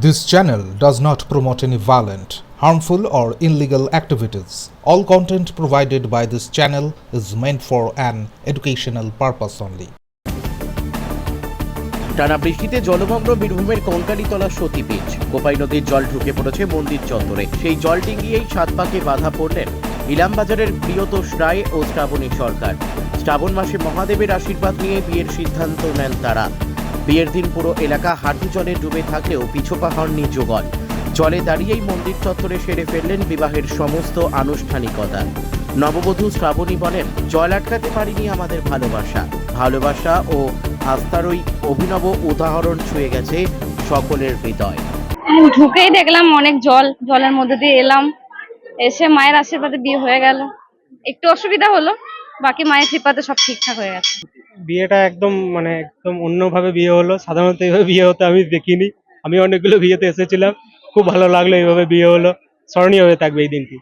This channel does not promote any violent, harmful, or illegal activities. All content provided by this channel is meant for an educational purpose only. টানা বৃষ্টিতে জলমগ্ন বীরভূমের কঙ্কালীতলা সতীপীঠ কোপাই নদীর জল ঢুকে পড়েছে মন্দির চত্বরে সেই জল ডিঙ্গিয়েই সাত পাকে বাধা পড়লেন ইলামবাজারের প্রিয়তোষ রায় ও শ্রাবণী সরকার শ্রাবণ মাসে মহাদেবের আশীর্বাদ নিয়ে বিয়ের সিদ্ধান্ত নেন তারা বিয়ের দিন পুরো এলাকা হাঁটু জলে ডুবে থাকলেও পিছোপা হননি যুগল। জলে দাঁড়িয়েই মন্দির চত্বরে সেরে ফেললেন বিবাহের সমস্ত আনুষ্ঠানিকতা। নববধূ শ্রাবণী বলেন, জল আটকাতে পারিনি আমাদের ভালোবাসা। ভালোবাসা ও আস্থার ওই অভিনব উদাহরণ ছুঁয়ে গেছে সকলের হৃদয়। ঢুকেই দেখলাম অনেক জল, জলের মধ্যে দিয়ে এলাম। এসে মায়ের আশীর্বাদে বিয়ে হয়ে গেল। একটু অসুবিধা হলো, বাকি মায়ের কৃপাতে সব ঠিকঠাক হয়ে গেছে। বিয়েটা একদম মানে একদম অন্যভাবে বিয়ে হলো। সাধারণত এইভাবে বিয়ে হতে আমি দেখিনি। আমি অনেকগুলো বিয়েতে এসেছিলাম। খুব ভালো লাগল এইভাবে বিয়ে হলো। স্মরণীয় হয়ে থাকবে এই দিনটি।